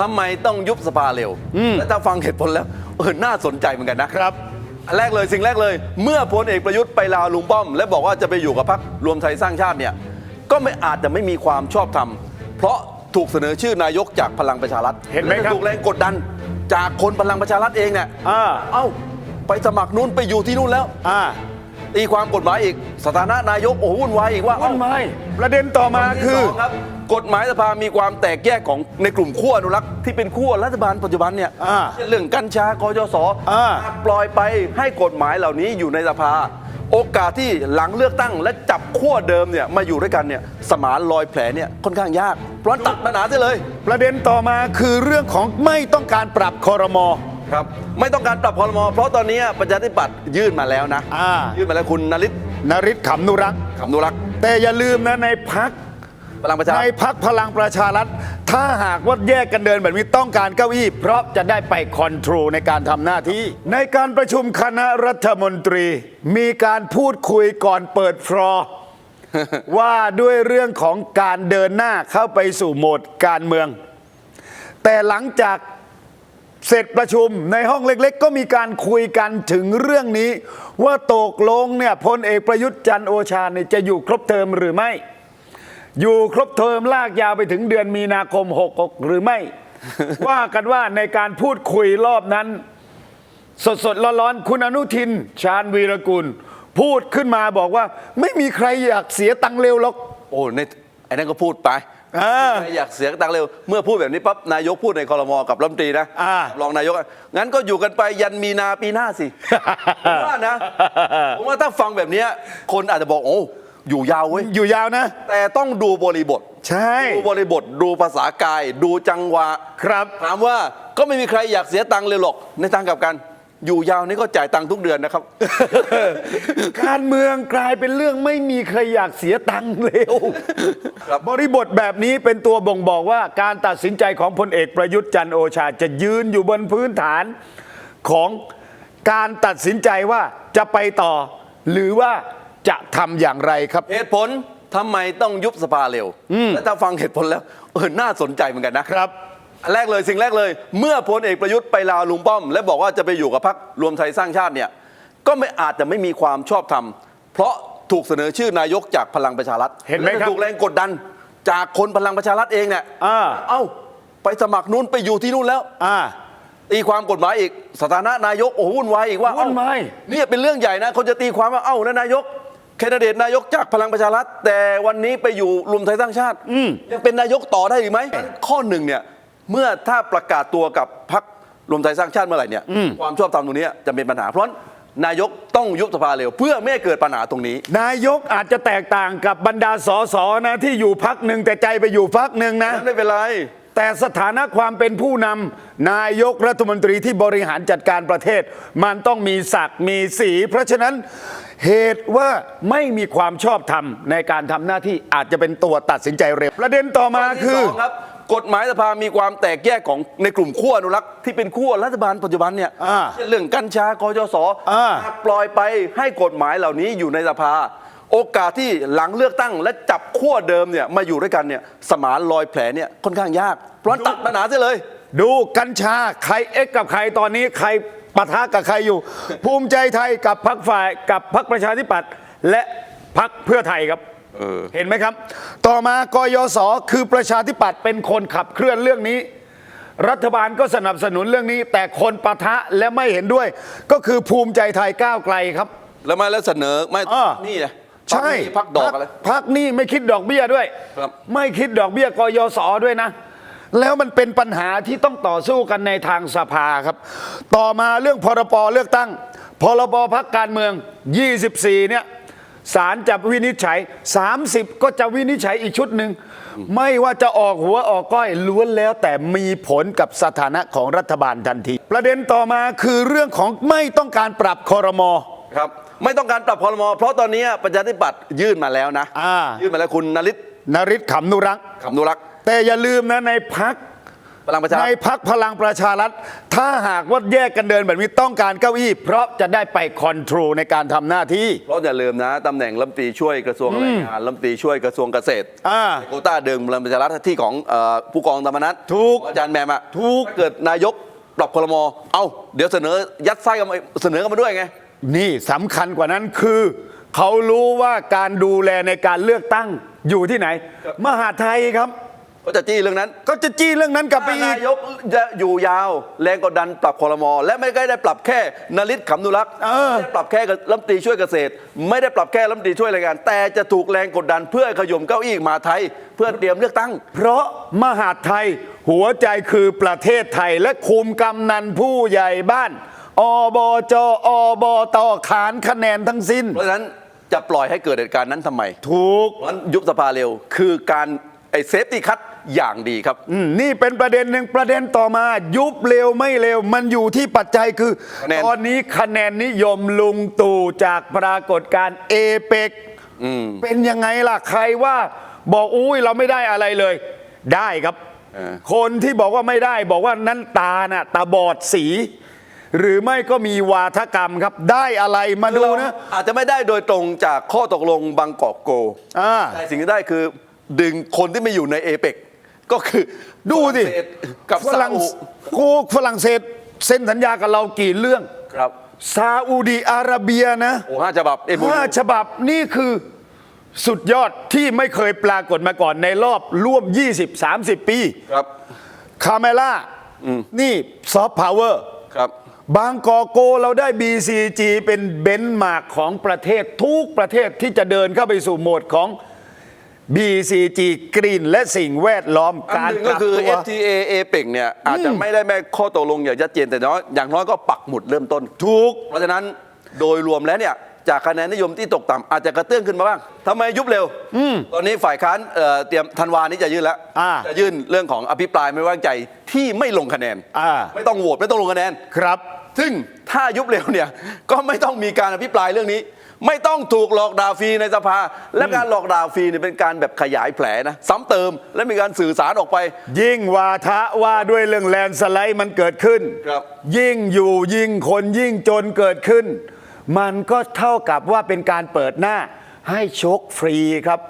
ทำไมต้องยุบสภาเร็ว และถ้าฟังเหตุผลแล้ว เออ น่าสนใจเหมือนกันนะครับอันแรกเลยสิ่งแรกเลย เมื่อพลเอกประยุทธ์ไปลาลุงป้อม และบอกว่าจะไปอยู่กับพรรครวมไทยสร้างชาติเนี่ยก็ไม่อาจจะไม่มีความชอบธรรม เพราะถูกเสนอชื่อนายกจากพลังประชารัฐเห็นไหมครับและถูกแรงกดดัน จากคนพลังประชารัฐเองเนี่ยอ่าเอ้าไปสมัครนู้นไปอยู่ที่นู่นแล้วอ่าตีความกฎหมายอีกสถานะนายกโอ้โหวุ่นวายอีกว่าวุ่เอ้านวายประเด็นต่อมาที่คือสองครับ กฎหมายสภามีความแตกแยกของในกลุ่มขั้วอนุรักษ์ที่เป็นขั้วรัฐบาลปัจจุบันเนี่ยอ่าเช่นเรื่องกัญชากยศอ่า หากปล่อยไปให้กฎหมายเหล่านี้อยู่ในสภา โอกาสที่หลังเลือกตั้งและจับขั้วเดิมเนี่ยมาอยู่ด้วยกันเนี่ยสมานรอยแผลเนี่ยค่อนข้างยากเพราะฉะนั้นตัดปัญหาได้เลย ประเด็นต่อมาคือเรื่องของไม่ต้องการปรับคอรมอ ครับไม่ต้องการปรับพรมเพราะตอนนี้ประชาธิปัตย์ยื่นมาแล้วนะอ่า ยื่นมาแล้วคุณนฤทธิ์นริศขำนุรักษ์ขำนุรักษ์ แต่อย่าลืมนะในพัก พลังประชาในพักพลังประชารัฐ ถ้าหากว่าแยกกันเดินแบบนี้ต้องการเก้าอี้เพราะจะได้ไปคอนโทรลในการทำหน้าที่ ในการประชุมคณะรัฐมนตรี มีการพูดคุยก่อนเปิดฟลอร์ ว่าด้วยเรื่องของการเดินหน้าเข้าไปสู่โหมดการเมือง แต่หลังจากเสร็จประชุมในห้องเล็กๆ ก็มีการคุยกันถึงเรื่องนี้ ว่าตกลงเนี่ยพลเอกประยุทธ์จันทร์โอชาเนี่ยจะอยู่ครบเทอมหรือไม่ อยู่ครบเทอมลากยาวไปถึงเดือนมีนาคม 66 หรือไม่ ว่ากันว่าในการพูดคุยรอบนั้น สดสดๆร้อนๆคุณอนุทิน ชาญวีรกุล พูดขึ้นมาบอกว่า ไม่มีใครอยากเสียตังค์เร็วหรอกโอ้ในไอ้นั่นก็พูดไปอ่าใครอยากเสียตังค์เร็ว เมื่อพูดแบบนี้ปั๊บนายกพูดในคอรมอกับรัฐมนตรีนะอ่ารองนายกอะงั้นก็อยู่กันไปยันมีนาปีหน้าสิผมว่านะผมว่าถ้าฟังแบบเนี้ยคนอาจจะบอกโอ้ อยู่ยาวเว้ยอยู่ยาวนะ แต่ต้องดูบริบท ใช่ ดูบริบทดูภาษากาย ดูจังหวะครับ ถามว่าก็ไม่มีใครอยากเสียตังค์เลยหรอกในทางกลับกัน อยู่ยาวนี่ก็จ่ายตังค์ทุกเดือนนะครับ การเมืองกลายเป็นเรื่องไม่มีใครอยากเสียตังค์เร็วครับ บริบทแบบนี้เป็นตัวบ่งบอกว่าการตัดสินใจของพลเอกประยุทธ์จันทร์โอชาจะยืนอยู่บนพื้นฐานของการตัดสินใจว่าจะไปต่อ หรือว่า จะทำอย่างไรครับ เหตุผลทำไมต้องยุบสภาเร็ว และถ้าฟังเหตุผลแล้วเออน่าสนใจเหมือนกันนะครับ อันแรกเลยสิ่งแรกเลย เมื่อพลเอกประยุทธ์ไปลาลุงป้อม และบอกว่าจะไปอยู่กับพรรครวมไทยสร้างชาติเนี่ยก็ไม่อาจจะไม่มีความชอบธรรมเพราะถูกเสนอชื่อนายกจากพลังประชารัฐเห็นไหมครับ และถูกแรงกดดันจากคนพลังประชารัฐเองเนี่ยอ่าเอ้าไปสมัครนู้นไปอยู่ที่นู่นแล้ว อ่า ตีความกฎหมายอีกสถานะนายกโอ้โหวุ่นวายอีกว่าวุ่นวาย เอ้เนี่ยเป็นเรื่องใหญ่นะคนจะตีความว่าเอ้านะนายกแคนดิเดตนายกจากพลังประชารัฐ แต่วันนี้ไปอยู่รวมไทยสร้างชาติยังเป็นนายกต่อได้หรือไหมข้อหนึ่งเนี่ยเมื่อถ้าประกาศตัวกับพรรครวมไทยสร้างชาติเมื่อไหร่เนี่ยความชอบธรรมตรงนี้จะเป็นปัญหาเพราะฉะนั้นนายกต้องยุบสภาเร็ว เพื่อไม่ให้เกิดปัญหาตรงนี้ นายกอาจจะแตกต่างกับบรรดาสสนะที่อยู่พักหนึ่งแต่ใจไปอยู่พักหนึ่งนะนั้นไม่เป็นไร แต่สถานะความเป็นผู้นำนายกรัฐมนตรีที่บริหารจัดการประเทศ มันต้องมีศักดิ์มีสี เพราะฉะนั้นเหตุว่าไม่มีความชอบธรรมในการทำหน้าที่อาจจะเป็นตัวตัดสินใจเร็วประเด็นต่อมาที่คือสองครับกฎหมายสภามีความแตกแยกของในกลุ่มขั้วอนุรักษ์ที่เป็นขั้วรัฐบาลปัจจุบันเนี่ยอ่าเช่นเรื่องกัญชากยศอ่า หากปล่อยไปให้กฎหมายเหล่านี้อยู่ในสภา โอกาสที่หลังเลือกตั้ง และจับขั้วเดิมเนี่ยมาอยู่ด้วยกันเนี่ยสมานรอยแผลเนี่ยค่อนข้างยากเพราะฉะนั้นตัดปัญหาได้เลย ดูกัญชาใครเอ็กกับใครตอนนี้ใครปะทะกับใครอยู่ ภูมิใจไทยกับพักฝ่ายกับพักประชาธิปัตย์และพักเพื่อไทยครับเห็นไหมครับ ต่อมากยศคือประชาธิปัตย์เป็นคนขับเคลื่อนเรื่องนี้ รัฐบาลก็สนับสนุนเรื่องนี้ แต่คนปะทะและไม่เห็นด้วย ก็คือภูมิใจไทยก้าวไกลครับ แล้วมาแล้วเสนอไม่อ่านี่ไง ใช่พักดอกอะไร พักนี่ไม่คิดดอกเบี้ยด้วย ครับ ไม่คิดดอกเบี้ยกยศด้วยนะ แล้วมันเป็นปัญหาที่ต้องต่อสู้กันในทางสภาครับ ต่อมาเรื่องพรปเลือกตั้ง พรบพักการเมือง 24 เนี่ยศาลจะวินิจฉัย 30 ก็จะวินิจฉัยอีกชุดหนึ่ง ไม่ว่าจะออกหัวออกก้อยล้วนแล้วแต่มีผลกับสถานะของรัฐบาลทันที ประเด็นต่อมาคือเรื่องของไม่ต้องการปรับคอรมอ ครับ ไม่ต้องการปรับพรมเพราะตอนนี้ประชาธิปัตย์ยื่นมาแล้วนะ อ่า ยื่นมาแล้วคุณนฤทธิ์นริศขำนุรักษ์ขำนุรักษ์แต่อย่าลืมนะในพัก พลังประชารัฐในพักพลังประชารัฐ ถ้าหากว่าแยกกันเดินแบบนี้ต้องการเก้าอี้ เพราะจะได้ไปคอนโทรลในการทำหน้าที่ เพราะอย่าลืมนะตำแหน่งรัฐมนตรีช่วยกระทรวงแรงงานรัฐมนตรีช่วยกระทรวงเกษตรอ่า โควต้าเดิมพลังประชารัฐที่ของเอ่อผู้กองธรรมนัฐถูกของอาจารย์แหมมอะถูก ถ้าเกิดนายกปรับคลมเอาเดี๋ยวเสนอยัดไส้กันมาเสนอกันมาด้วยไง นี่สำคัญกว่านั้นคือ เขารู้ว่าการดูแลในการเลือกตั้งอยู่ที่ไหน มหาดไทยครับ ก็จะจี้เรื่องนั้นก็จะจี้เรื่องนั้นกลับไปถ้าอีกนายกจะอยู่ยาวแรงกดดันปรับคลมและไม่ได้ปรับแค่นลิศขำนุรักษ์เออ ไม่ได้ปรับแค่รัฐมนตรีช่วยเกษตร ไม่ได้ปรับแค่รัฐมนตรีช่วยแรงงาน แต่จะถูกแรงกดดันเพื่อขย่มเก้าอี้มหาไทย เพื่อเตรียมเลือกตั้ง เพราะมหาดไทยหัวใจคือประเทศไทยและคุมกำนันผู้ใหญ่บ้าน อบจอบตขานคะแนนทั้งสิ้น เพราะฉะนั้นจะปล่อยให้เกิดเหตุการณ์นั้นทำไมถูก เพราะฉะนั้นยุบสภาเร็วคือการไอ้เซฟตี้คัตอย่างดีครับ อืมนี่เป็นประเด็นหนึ่งประเด็นต่อมา ยุบเร็วไม่เร็ว มันอยู่ที่ปัจจัยคือ คะแนน ตอนนี้คะแนนนิยมลุงตู่จากปรากฏการณ์เอเปกเป็นยังไงล่ะใครว่า บอกอุ้ยเราไม่ได้อะไรเลย ได้ครับเออคนที่บอกว่าไม่ได้ บอกว่านั้นตาน่ะตาบอดสี หรือไม่ก็มีวาทกรรมครับได้อะไรมาดูนะ อาจจะไม่ได้โดยตรงจากข้อตกลงบางกอกโกอ่า แต่สิ่งที่ได้คือดึงคนที่ไม่อยู่ในเอเปกก็คือดูดิฝรั่งเศสกับฝซารั่งอุโอ้ฝรั่งเศสเซ็นสัญญากับเรากี่เรื่อง ครับซาอุดีอาระเบียนะ โอ้ห้าฉบับเอ็มห้าฉบับนี่คือสุดยอดที่ไม่เคยปรากฏมาก่อนในรอบร่วม 20-30 ปี ครับ คาเมล่า นี่ซอฟต์พาวเวอร์ ครับ บางกอกโกเราได้ BCG เป็นเบนซ์มาร์กของประเทศทุกประเทศที่จะเดินเข้าไปสู่โหมดของ BCG กรีนและสิ่งแวดล้อมอันการหนึ่งปก็รับคือ ตัว FTA APEC เนี่ยอาจจะไม่ได้แม่ข้อตกลงอย่างชัดเจนแต่น้อยอย่างน้อยก็ปักหมุดเริ่มต้น ถูก เพราะฉะนั้นโดยรวมแล้วเนี่ย จากคะแนนนิยมที่ตกต่ำอาจจะกระเตื้องขึ้นมาบ้างทำไมยุบเร็วตอนนี้ฝ่ายค้านเอ่อเตรียมธันวานี้จะยื่นแล้วอ่าจะยื่นเรื่องของอภิปรายไม่ไว้วางใจที่ไม่ลงคะแนนอ่า ไม่ต้องโหวตไม่ต้องลงคะแนน ครับ ซึ่งถ้ายุบเร็วเนี่ย ก็ไม่ต้องมีการอภิปรายเรื่องนี้ ไม่ต้องถูกหลอกด่าฟรีในสภา และการหลอกด่าฟรีเนี่ยเป็นการแบบขยายแผลนะซ้ำเติมและมีการสื่อสารออกไป ยิ่งวาทะว่าด้วยเรื่องแลนด์สไลด์มันเกิดขึ้น ครับ ยิ่งอยู่ยิ่งคนยิ่งจนเกิดขึ้น มันก็เท่ากับว่าเป็นการเปิดหน้าให้ชกฟรีครับ